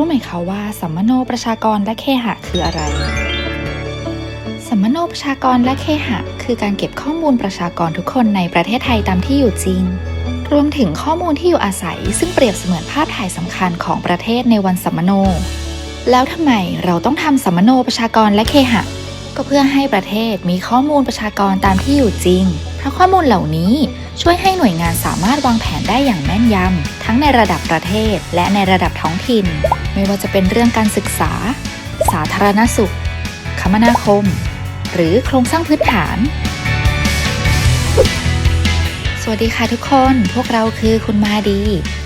รู้ไหมคะว่าสัมมโนประชากรและเคหะคืออะไร สัมมโนประชากรและเคหะ คือการเก็บข้อมูลประชากรทุกคนในประเทศไทยตามที่อยู่จริง รวมถึงข้อมูลที่อยู่อาศัย ซึ่งเปรียบเสมือนภาพถ่ายสำคัญของประเทศในวันสัมมโน แล้วทำไมเราต้องทำสัมมโนประชากรและเคหะ ก็เพื่อให้ประเทศมีข้อมูลประชากรตามที่อยู่จริง เพราะข้อมูลเหล่านี้ ช่วยให้หน่วยงานสามารถวางแผนได้อย่างแม่นยำ ทั้งในระดับประเทศและในระดับท้องถิ่น ไม่ว่าจะเป็นเรื่องการศึกษา สาธารณสุข คมนาคม หรือโครงสร้างพื้นฐาน สวัสดีค่ะทุกคน พวกเราคือคุณมาดี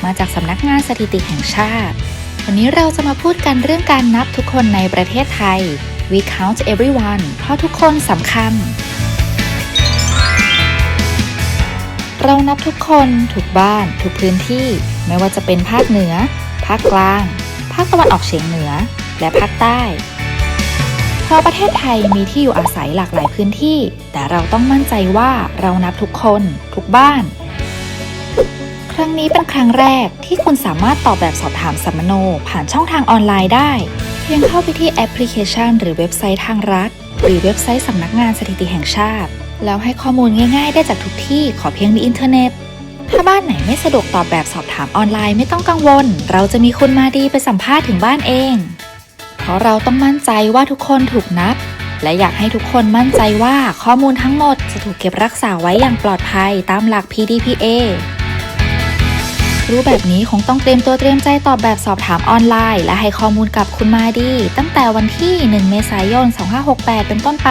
มาจากสำนักงานสถิติแห่งชาติ วันนี้เราจะมาพูดกันเรื่องการนับทุกคนในประเทศไทย We count everyone เพราะทุกคนสำคัญ เรานับทุกคนทุกบ้านทุกพื้นที่ ไม่ว่าจะเป็นภาคเหนือ ภาคกลาง ภาคตะวันออกเฉียงเหนือ และภาคใต้ เพราะประเทศไทยมีที่อยู่อาศัยหลากหลายพื้นที่ แต่เราต้องมั่นใจว่าเรานับทุกคน ทุกบ้าน ครั้งนี้เป็นครั้งแรกที่คุณสามารถตอบแบบสอบถามสัมมโนผ่านช่องทางออนไลน์ได้เพียงเข้าไปที่แอปพลิเคชัน หรือเว็บไซต์ทางรัฐ หรือเว็บไซต์สำนักงานสถิติแห่งชาติ แล้วให้ข้อมูลง่ายๆ ได้จากทุกที่ขอเพียงมีอินเทอร์เน็ต ถ้าบ้านไหนไม่สะดวกตอบแบบสอบถามออนไลน์ไม่ต้องกังวล เราจะมีคุณมาดีไปสัมภาษณ์ถึงบ้านเอง เพราะเราต้องมั่นใจว่าทุกคนถูกนับ และอยากให้ทุกคนมั่นใจว่าข้อมูลทั้งหมดจะถูกเก็บรักษาไว้อย่างปลอดภัยตามหลัก PDPA รู้แบบนี้คงต้องเตรียมตัวเตรียมใจตอบแบบสอบถามออนไลน์ และให้ข้อมูลกับคุณมาดี ตั้งแต่วันที่ 1 เมษายน 2568 เป็นต้นไป